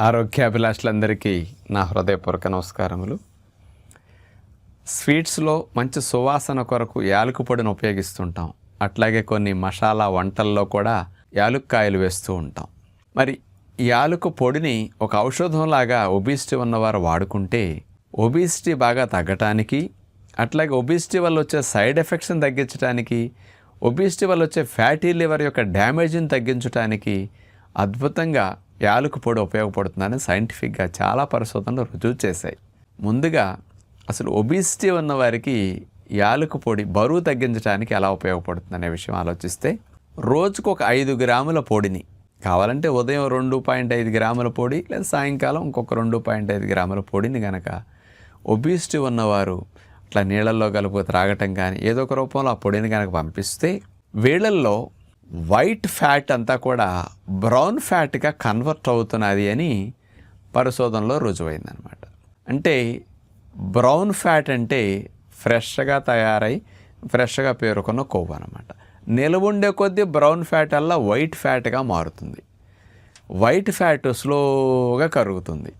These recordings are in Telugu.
ఆరోగ్యాభిలాషులందరికీ నా హృదయపూర్వక నమస్కారములు. స్వీట్స్లో మంచి సువాసన కొరకు యాలకు పొడిని ఉపయోగిస్తుంటాం. అట్లాగే కొన్ని మసాలా వంటల్లో కూడా యాలుక్కాయలు వేస్తూ ఉంటాం. మరి ఈ పొడిని ఒక ఔషధంలాగా ఒబిసిటీ ఉన్నవారు వాడుకుంటే ఒబిసిటీ బాగా తగ్గటానికి అట్లాగే ఒబిసిటీ వల్ల వచ్చే సైడ్ ఎఫెక్ట్స్ని తగ్గించడానికి ఒబిసిటీ వల్ల వచ్చే ఫ్యాటీ లివర్ యొక్క డ్యామేజ్ని తగ్గించడానికి అద్భుతంగా యాలకు పొడి ఉపయోగపడుతుందని సైంటిఫిక్గా చాలా పరిశోధనలు రుజువు చేశాయి. ముందుగా అసలు ఒబిసిటీ ఉన్న వారికి యాలకు పొడి బరువు తగ్గించడానికి ఎలా ఉపయోగపడుతుంది అనే విషయం ఆలోచిస్తే రోజుకు ఒక ఐదు గ్రాముల పొడిని కావాలంటే ఉదయం రెండు పాయింట్ ఐదు గ్రాముల పొడి లేదా సాయంకాలం ఇంకొక రెండు పాయింట్ ఐదు గ్రాముల పొడిని గనక ఒబిసిటీ ఉన్నవారు అట్లా నీళ్ళల్లో కలుపు త్రాగటం కానీ ఏదో ఒక రూపంలో ఆ పొడిని కనుక పంపిస్తే వీళ్ళల్లో వైట్ ఫ్యాట్ అంతా కూడా బ్రౌన్ ఫ్యాట్గా కన్వర్ట్ అవుతున్నది అని పరిశోధనలో రుజువైందనమాట అంటే బ్రౌన్ ఫ్యాట్ అంటే ఫ్రెష్గా తయారై ఫ్రెష్గా పేరుకున్న కొవ్వు అనమాట నిలవుండే కొద్దీ బ్రౌన్ ఫ్యాట్ అల్లా వైట్ ఫ్యాట్గా మారుతుంది. వైట్ ఫ్యాట్ స్లోగా కరుగుతుంది.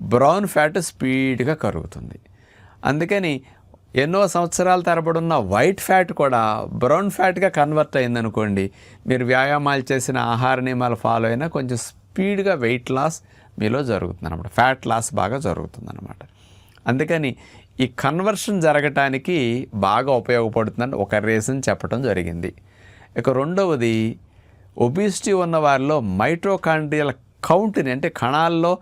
బ్రౌన్ ఫ్యాట్ స్పీడ్గా కరుగుతుంది. అందుకని ఎన్నో సంవత్సరాల తరబడి ఉన్న వైట్ ఫ్యాట్ కూడా బ్రౌన్ ఫ్యాట్గా కన్వర్ట్ అయిందనుకోండి మీరు వ్యాయామాలు చేసిన ఆహార నియమాలు ఫాలో అయినా కొంచెం స్పీడ్గా వెయిట్ లాస్ మీలో జరుగుతుంది అనమాట ఫ్యాట్ లాస్ బాగా జరుగుతుంది అనమాట అందుకని ఈ కన్వర్షన్ జరగటానికి బాగా ఉపయోగపడుతుందని ఒక రీజన్ చెప్పడం జరిగింది. ఇక రెండవది ఒబిసిటీ ఉన్న వారిలో మైట్రోకాండ్రియల్ కౌంట్ని అంటే కణాల్లో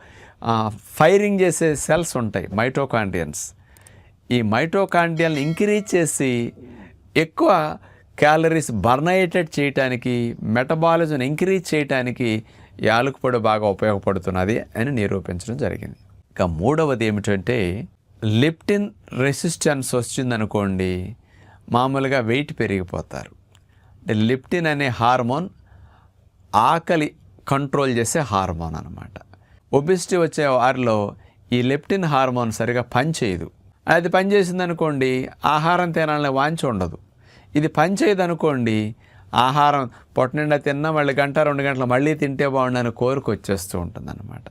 ఫైరింగ్ చేసే సెల్స్ ఉంటాయి మైట్రోకాండ్రియన్స్ ఈ మైటోకాండియల్ని ఇంక్రీజ్ చేసి ఎక్కువ క్యాలరీస్ బర్నయేటెడ్ చేయటానికి మెటబాలిజం ఇంక్రీజ్ చేయటానికి యాలకుపొడి బాగా ఉపయోగపడుతున్నది అని నిరూపించడం జరిగింది. ఇక మూడవది ఏమిటంటే లిప్టిన్ రెసిస్టెన్స్ వచ్చిందనుకోండి మామూలుగా వెయిట్ పెరిగిపోతారు. అంటే లిప్టిన్ అనే హార్మోన్ ఆకలి కంట్రోల్ చేసే హార్మోన్ అనమాట ఒబిసిటీ వచ్చే వారిలో ఈ లిప్టిన్ హార్మోన్ సరిగా పనిచేయదు. అది పనిచేసింది అనుకోండి ఆహారం తినాలని వాంచి ఉండదు. ఇది పనిచేయదనుకోండి ఆహారం పొట్ట నిండా తిన్నా మళ్ళీ గంట రెండు గంటలు మళ్ళీ తింటే బాగుండని కోరిక వచ్చేస్తూ ఉంటుందన్నమాట.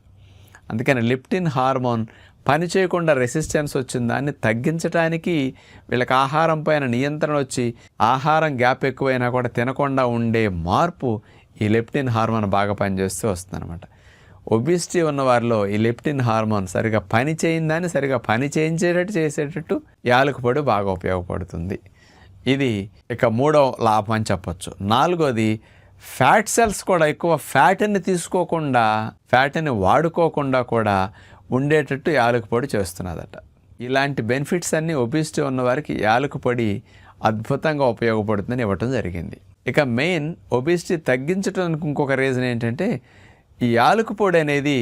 అందుకని లిప్టిన్ హార్మోన్ పని చేయకుండా రెసిస్టెన్స్ వచ్చిన దాన్ని తగ్గించడానికి వీళ్ళకి ఆహారం పైన నియంత్రణ వచ్చి ఆహారం గ్యాప్ ఎక్కువైనా కూడా తినకుండా ఉండే మార్పు ఈ లెప్టిన్ హార్మోన్ బాగా పనిచేస్తూ వస్తుంది అనమాట ఒబిసిటీ ఉన్న వారిలో ఈ లెప్టిన్ హార్మోన్ సరిగా పని చేయిందని సరిగా పని చేయించేటట్టు చేసేటట్టు యాలకు పొడి బాగా ఉపయోగపడుతుంది. ఇది ఇక మూడో లాభం అని చెప్పొచ్చు. నాలుగోది ఫ్యాట్ సెల్స్ కూడా ఎక్కువ ఫ్యాట్ని తీసుకోకుండా ఫ్యాట్ని వాడుకోకుండా కూడా ఉండేటట్టు యాలకు పొడి చేస్తున్నదట. ఇలాంటి బెనిఫిట్స్ అన్నీ ఒబిసిటీ ఉన్నవారికి యాలకుపొడి యాలకు పొడి అద్భుతంగా ఉపయోగపడుతుందని ఇవ్వటం జరిగింది. ఇక మెయిన్ ఒబిసిటీ తగ్గించడానికి ఇంకొక రీజన్ ఏంటంటే ఈ యాలకు పొడి అనేది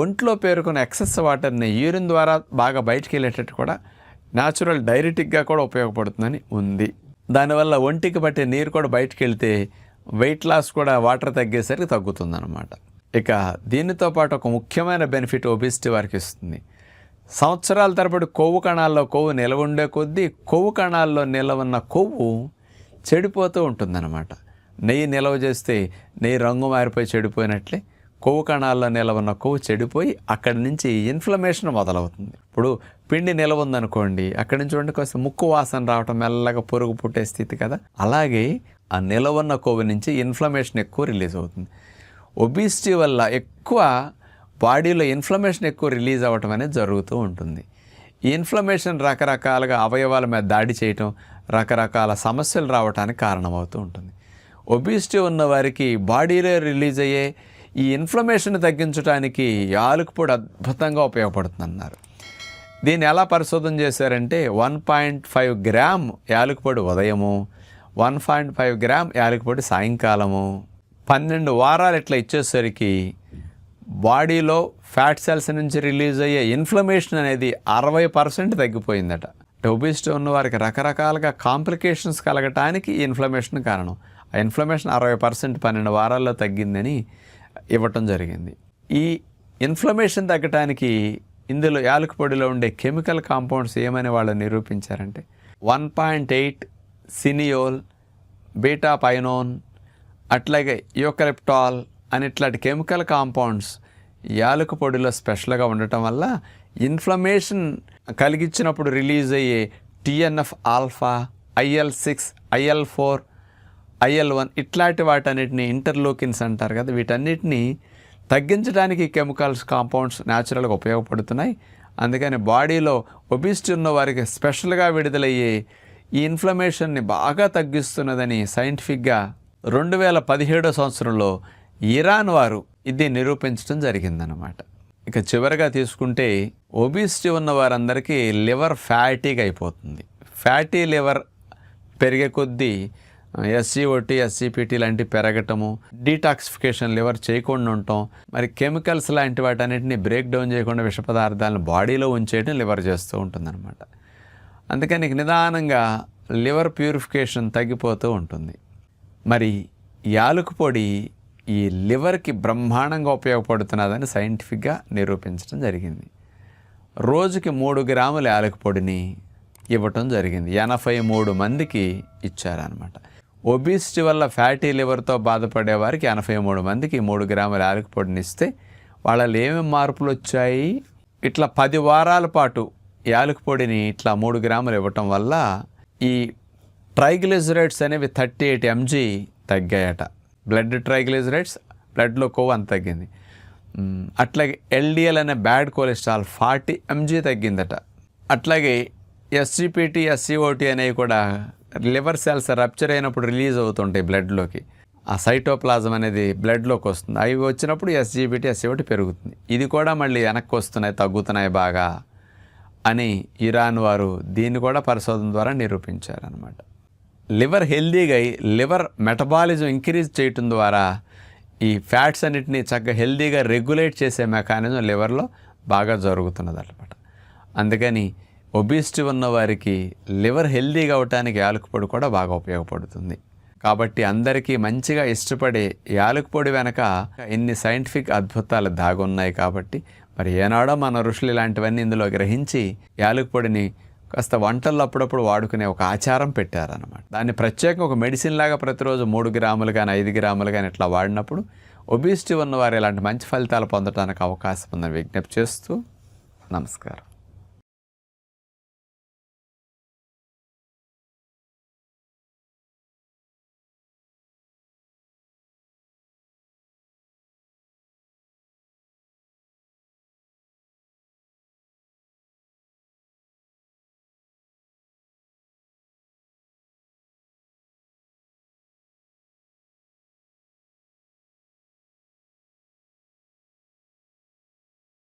ఒంట్లో పేరుకున్న ఎక్సెస్ వాటర్ని యూరిన్ ద్వారా బాగా బయటికి వెళ్ళేటట్టు కూడా న్యాచురల్ డైరెటిక్గా కూడా ఉపయోగపడుతుందని ఉంది. దానివల్ల ఒంటికి పట్టే నీరు కూడా బయటికి వెళ్తే వెయిట్ లాస్ కూడా వాటర్ తగ్గేసరికి తగ్గుతుందన్నమాట. ఇక దీనితో పాటు ఒక ముఖ్యమైన బెనిఫిట్ ఒబిసిటీ వారికి ఇస్తుంది సంవత్సరాల తరబడి కొవ్వు కణాల్లో కొవ్వు నిలవ ఉండే కొద్దీ కొవ్వు కణాల్లో నిలవ ఉన్న కొవ్వు చెడిపోతూ ఉంటుందన్నమాట. నెయ్యి నిల్వ చేస్తే నెయ్యి రంగు మారిపోయి చెడిపోయినట్లే కొవ్వు కణాల్లో నిలవ ఉన్న కొవ్వు చెడిపోయి అక్కడి నుంచి ఇన్ఫ్లమేషన్ మొదలవుతుంది. ఇప్పుడు పిండి నిలవ ఉందనుకోండి అక్కడి నుంచి ఉండి కొంచెం ముక్కు వాసన రావటం మెల్లగా పురుగు పుట్టే స్థితి కదా. అలాగే ఆ నిలవన్న కొవ్వు నుంచి ఇన్ఫ్లమేషన్ ఎక్కువ రిలీజ్ అవుతుంది. ఒబిసిటీ వల్ల ఎక్కువ బాడీలో ఇన్ఫ్లమేషన్ ఎక్కువ రిలీజ్ అవ్వటం అనేది జరుగుతూ ఉంటుంది. ఈ ఇన్ఫ్లమేషన్ రకరకాలుగా అవయవాల మీద దాడి చేయటం రకరకాల సమస్యలు రావడానికి కారణమవుతూ ఉంటుంది. ఒబిసిటీ ఉన్న వారికి బాడీలో రిలీజ్ అయ్యే ఈ ఇన్ఫ్లమేషన్ తగ్గించడానికి యాలకుపొడి అద్భుతంగా ఉపయోగపడుతుందన్నారు. దీన్ని ఎలా పరిశోధన చేశారంటే వన్ పాయింట్ ఫైవ్ గ్రామ్ యాలకుపొడి ఉదయము వన్ పాయింట్ ఫైవ్ గ్రామ్ యాలకుపొడి సాయంకాలము పన్నెండు వారాలు ఇట్లా ఇచ్చేసరికి బాడీలో ఫ్యాట్ సెల్స్ నుంచి రిలీజ్ అయ్యే ఇన్ఫ్లమేషన్ అనేది అరవై పర్సెంట్ తగ్గిపోయిందట. ఒబిసిటీ ఉన్న వారికి రకరకాలుగా కాంప్లికేషన్స్ కలగటానికి ఈ ఇన్ఫ్లమేషన్ కారణం. ఆ ఇన్ఫ్లమేషన్ అరవై పర్సెంట్ పన్నెండు వారాల్లో తగ్గిందని ఇవ్వటం జరిగింది. ఈ ఇన్ఫ్లమేషన్ తగ్గటానికి ఇందులో యాలకుపొడిలో ఉండే కెమికల్ కాంపౌండ్స్ ఏమని వాళ్ళు నిరూపించారంటే one point eight cineole beta pinene అట్లాగే యూకలిప్టాల్ అని ఇట్లాంటి కెమికల్ కాంపౌండ్స్ యాలక పొడిలో స్పెషల్గా ఉండటం వల్ల ఇన్ఫ్లమేషన్ కలిగించినప్పుడు రిలీజ్ అయ్యే TNF alpha IL six IL four IL one ఇట్లాంటి వాటన్నిటిని ఇంటర్లోకిన్స్ అంటారు కదా వీటన్నిటిని తగ్గించడానికి కెమికల్స్ కాంపౌండ్స్ న్యాచురల్గా ఉపయోగపడుతున్నాయి. అందుకని బాడీలో ఒబిసిటీ ఉన్న వారికి స్పెషల్గా విడుదలయ్యే ఈ ఇన్ఫ్లమేషన్ని బాగా తగ్గిస్తున్నదని సైంటిఫిక్గా రెండు వేల పదిహేడో సంవత్సరంలో ఇరాన్ వారు ఇది నిరూపించడం జరిగిందనమాట ఇక చివరిగా తీసుకుంటే ఒబిసిటీ ఉన్న వారందరికీ లివర్ ఫ్యాటీగా అయిపోతుంది. ఫ్యాటీ లివర్ పెరిగే కొద్దీ ఎస్సీ ఎస్సీఓటీ ఎస్సీపీటీ లాంటివి పెరగటము డీటాక్సిఫికేషన్ లివర్ చేయకుండా ఉండటం మరి కెమికల్స్ లాంటి వాటన్నిటిని బ్రేక్ డౌన్ చేయకుండా విష పదార్థాలను బాడీలో ఉంచేయడం లివర్ చేస్తూ ఉంటుందన్నమాట. అందుకని నిదానంగా లివర్ ప్యూరిఫికేషన్ తగ్గిపోతూ ఉంటుంది. మరి యాలక పొడి ఈ లివర్కి బ్రహ్మాండంగా ఉపయోగపడుతున్నదని సైంటిఫిక్గా నిరూపించడం జరిగింది. రోజుకి మూడు గ్రాముల యాలక పొడిని ఇవ్వటం జరిగింది. ఎనభై మూడు మందికి ఇచ్చారనమాట ఒబిసిటీ వల్ల ఫ్యాటీ లివర్తో బాధపడే వారికి ఎనభై మూడు మందికి మూడు గ్రాముల యాలకు పొడిని ఇస్తే వాళ్ళలో ఏమేమి మార్పులు వచ్చాయి? ఇట్లా పది వారాల పాటు యాలకు పొడిని ఇట్లా మూడు గ్రాములు ఇవ్వటం వల్ల ఈ ట్రైగ్లిజరైడ్స్ అనేవి థర్టీ ఎయిట్ ఎంజీ తగ్గాయట. బ్లడ్ ట్రైగ్లిజరైడ్స్ బ్లడ్లో కొవ్వు అంత తగ్గింది. అట్లాగే ఎల్డిఎల్ అనే బ్యాడ్ కొలెస్ట్రాల్ ఫార్టీ ఎంజీ తగ్గిందట. అట్లాగే ఎస్సీపీటీ ఎస్సిఓటి అనేవి కూడా లివర్ సెల్స్ రప్చర్ అయినప్పుడు రిలీజ్ అవుతుంటాయి బ్లడ్లోకి. ఆ సైటోప్లాజం అనేది బ్లడ్లోకి వస్తుంది. అవి వచ్చినప్పుడు ఎస్జీబీటీ ఎస్సిఓటి పెరుగుతుంది. ఇది కూడా మళ్ళీ వెనక్కి వస్తున్నాయి తగ్గుతున్నాయి బాగా అని ఇరాన్ వారు దీన్ని కూడా పరిశోధన ద్వారా నిరూపించారనమాట లివర్ హెల్దీగా అయి లివర్ మెటబాలిజం ఇంక్రీజ్ చేయటం ద్వారా ఈ ఫ్యాట్స్ అన్నిటిని చక్కగా హెల్దీగా రెగ్యులేట్ చేసే మెకానిజం లివర్లో బాగా జరుగుతున్నది అనమాట అందుకని ఒబిసిటీ ఉన్న వారికి లివర్ హెల్దీగా అవటానికి యాలకుపొడి కూడా బాగా ఉపయోగపడుతుంది. కాబట్టి అందరికీ మంచిగా ఇష్టపడే యాలకుపొడి వెనక ఎన్ని సైంటిఫిక్ అద్భుతాలు దాగున్నాయి కాబట్టి మరి ఏనాడో మన ఋషులు ఇలాంటివన్నీ ఇందులో గ్రహించి యాలకుపొడిని కాస్త వంటల్లో అప్పుడప్పుడు వాడుకునే ఒక ఆచారం పెట్టారనమాట దాన్ని ప్రత్యేకంగా ఒక మెడిసిన్ లాగా ప్రతిరోజు మూడు గ్రాములు కానీ ఐదు గ్రాములు కానీ ఇట్లా వాడినప్పుడు ఒబిసిటీ ఉన్నవారు ఇలాంటి మంచి ఫలితాలు పొందడానికి అవకాశం ఉందని విజ్ఞప్తి చేస్తూ నమస్కారం.